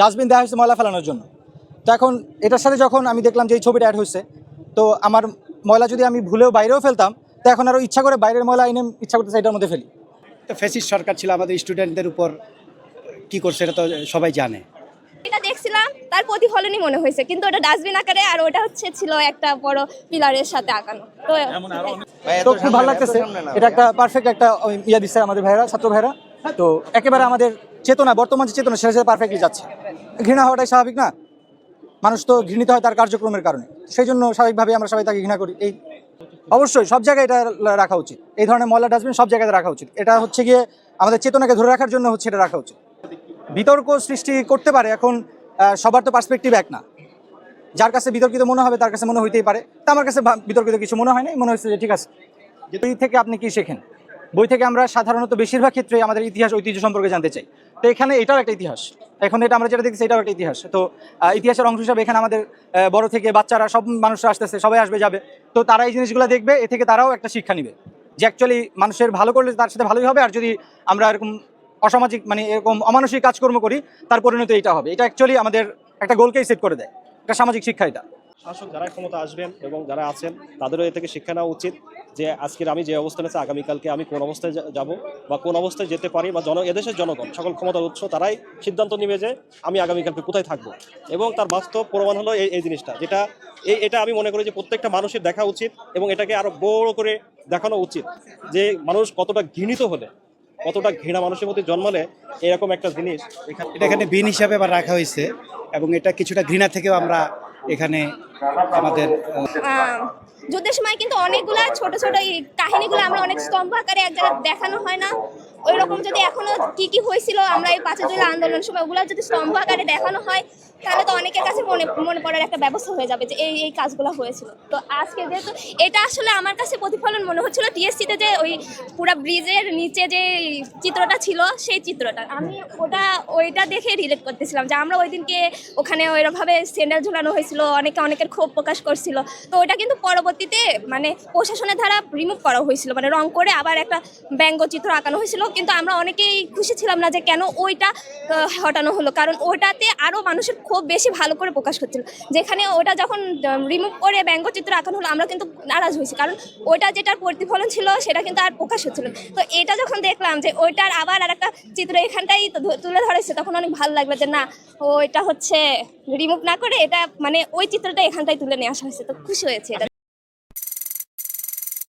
Dustbin দেওয়া হয়েছে ময়লা ফেলানোর জন্য। তো এখন এটার সাথে যখন আমি দেখলাম যে এই ছবিটা অ্যাড হয়েছে তো আমার ময়লা যদি আমি ভুলেও বাইরেও ফেলতাম তো এখন আরও ইচ্ছা করে বাইরের ময়লা এনে ইচ্ছা করতেছে এটার মধ্যে ফেলি। তো ফেসিস সরকার ছিল আমাদের স্টুডেন্টদের উপর কি করছে এটা তো সবাই জানে। এটা দেখছিলাম তার প্রতিফলনই মনে হয়েছে কিন্তু ওটা ডাস্টবিন আকারে আর ওটা হচ্ছে ছিল একটা বড় পিলারের সাথে আঁকানো। তো খুব ভালো লাগতেছে। এটা একটা পারফেক্ট একটা ইয়া দিচ্ছে আমাদের ভাইরা ছাত্র ভাইরা তো একেবারে আমাদের চেতনা, বর্তমান যে চেতনা, সেটা পারফেক্টলি যাচ্ছে। ঘৃণা হওয়াটাই স্বাভাবিক না? মানুষ তো ঘৃণিত হয় তার কার্যক্রমের কারণে। সেই জন্য স্বাভাবিকভাবে আমরা সবাই তাকে ঘৃণা করি। এই অবশ্যই সব জায়গায় এটা রাখা উচিত। এই ধরনের ময়লা ডাস্টবিন সব জায়গায় রাখা উচিত। এটা হচ্ছে গিয়ে আমাদের চেতনাকে ধরে রাখার জন্য হচ্ছে এটা রাখা উচিত। বিতর্ক সৃষ্টি করতে পারে এখন সবার তো পার্সপেক্টিভ এক না। যার কাছে বিতর্কিত মনে হবে, তার কাছে মনে হইতেই পারে। তা আমার কাছে বিতর্কিত কিছু মনে হয় না মনে হচ্ছে যে ঠিক আছে। যে থেকে আপনি কি শেখেন? বই থেকে আমরা সাধারণত বেশিরভাগ ক্ষেত্রে আমাদের ইতিহাস, ঐতিহ্য সম্পর্কে জানতে চাই। তো এখানে এটাও একটা ইতিহাস। এখন এটা আমরা যেটা দেখছি এটাও একটা ইতিহাস। তো ইতিহাসের অংশ হিসাবে এখানে আমাদের বড় থেকে বাচ্চারা, সব মানুষরা আসতেছে, সবাই আসবে, যাবে। তো তারা এই জিনিসগুলো দেখবে, এ থেকে তারাও একটা শিক্ষা নিবে যে অ্যাকচুয়ালি মানুষের ভালো করলে তার সাথে ভালোই হবে, আর যদি আমরা এরকম অসামাজিক মানে এরকম অমানসিক কাজকর্ম করি, তার পরিণতি এটা হবে। এটা অ্যাকচুয়ালি আমাদের একটা গোলকেই সেট করে দেয়। একটা সামাজিক শিক্ষা এটা। শাসক যারা ক্ষমতা আসবেন এবং যারা আছেন, তাদেরও এ থেকে শিক্ষা নেওয়া উচিত যে আজকের আমি যে অবস্থানে আছি, আগামীকালকে আমি কোন অবস্থায় যাব বা কোন অবস্থায় যেতে পারি বা জন এদেশের জনগণ, সকল ক্ষমতার উৎস, তারাই সিদ্ধান্ত নেবে যে আমি আগামীকালকে কোথায় থাকব। এবং তার বাস্তব প্রমাণ হলো এই এই জিনিসটা, যেটা এই এটা আমি মনে করি যে প্রত্যেকটা মানুষের দেখা উচিত এবং এটাকে আরও বড় করে দেখানো উচিত যে মানুষ কতটা ঘৃণিত হলে, কতটা ঘৃণা মানুষের মধ্যে জন্মালে এরকম একটা জিনিস এটা এখানে বিন হিসাবে আবার রাখা হয়েছে এবং এটা কিছুটা ঘৃণা থেকেও আমরা এখানে আমাদের যুদ্ধের সময় কিন্তু অনেকগুলা ছোট ছোট এই কাহিনীগুলো আমরা অনেক স্তম্ভ আকারে এক জায়গায় দেখানো হয় না। ওই রকম যদি এখনও কি কি হয়েছিল, আমরা এই পাঁচে জুলাই আন্দোলনের সময় ওগুলো যদি স্তম্ভ আকারে দেখানো হয়, তাহলে তো অনেকের কাছে মনে মনে পড়ার একটা ব্যবস্থা হয়ে যাবে যে এই এই কাজগুলো হয়েছিল। তো আজকে যেহেতু এটা আসলে আমার কাছে প্রতিফলন মনে হচ্ছিল টিএসসিতে যে ওই পুরা ব্রিজের নিচে যে চিত্রটা ছিল, সেই চিত্রটা। আমি ওটা, ওইটা দেখে রিলেট করতেছিলাম যে আমরা ওই দিনকে ওখানে ওইরকমভাবে স্যান্ডেল ঝুলানো হয়েছিল, অনেকে অনেকের ক্ষোভ প্রকাশ করছিল। তো ওটা কিন্তু পরবর্তীতে মানে প্রশাসনের দ্বারা রিমুভ করা হয়েছিল। মানে রং করে আবার একটা ব্যঙ্গচিত্র আঁকানো হয়েছিল। কিন্তু আমরা অনেকেই খুশি ছিলাম না যে কেন ওইটা হটানো হলো। কারণ ওটাতে আরও মানুষের খুব বেশি ভালো করে প্রকাশ করছিল। যেখানে ওটা যখন রিমুভ করে ব্যঙ্গচিত্র আঁকানো হলো, আমরা কিন্তু নারাজ হয়েছি। কারণ ওটা যেটার প্রতিফলন ছিল, সেটা কিন্তু আর প্রকাশ হচ্ছিল তো এটা যখন দেখলাম যে ওইটার আবার আর একটা চিত্র এখানটাই তুলে ধরেছে, তখন অনেক ভালো লাগল যে না, ওইটা হচ্ছে রিমুভ না করে এটা মানে ওই চিত্রটা এখানটাই তুলে নিয়ে আসা হয়েছে। তো খুশি হয়েছে এটা।